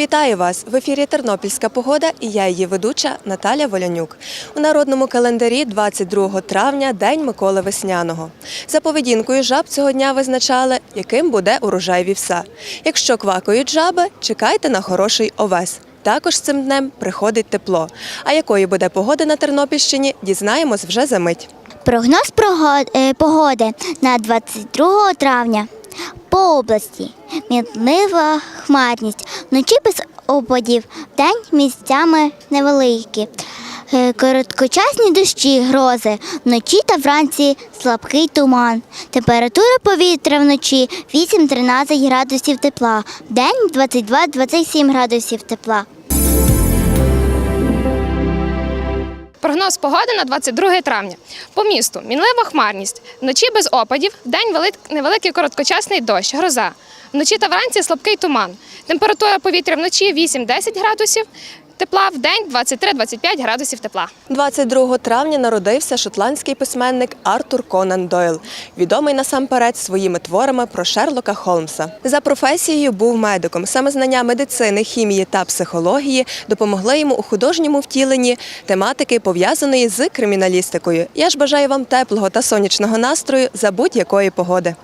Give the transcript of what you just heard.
Вітаю вас! В ефірі Тернопільська погода і я її ведуча Наталя Волянюк. У народному календарі 22 травня День Миколи Весняного. За поведінкою жаб цього дня визначали, яким буде урожай вівса. Якщо квакають жаби, чекайте на хороший овес. Також цим днем приходить тепло. А якою буде погода на Тернопільщині, дізнаємось вже за мить. Прогноз е, погоди на 22 травня по області. Мінлива хмарність. Вночі без опадів, день місцями невеликі. Е, Короткочасні дощі, грози, вночі та вранці слабкий туман. Температура повітря вночі 8-13 градусів тепла, день 22-27 градусів тепла. Прогноз погоди на 22 травня. По місту мінлива хмарність. Вночі без опадів, вдень велик- невеликий короткочасний дощ, гроза. Вночі та вранці слабкий туман. Температура повітря вночі 8-10 градусів, тепла вдень 23-25 градусів тепла. 22 травня народився шотландський письменник Артур Конан Дойл, відомий насамперед своїми творами про Шерлока Холмса. За професією був медиком. Саме знання медицини, хімії та психології допомогли йому у художньому втіленні тематики, пов'язаної з криміналістикою. Я ж бажаю вам теплого та сонячного настрою за будь-якої погоди.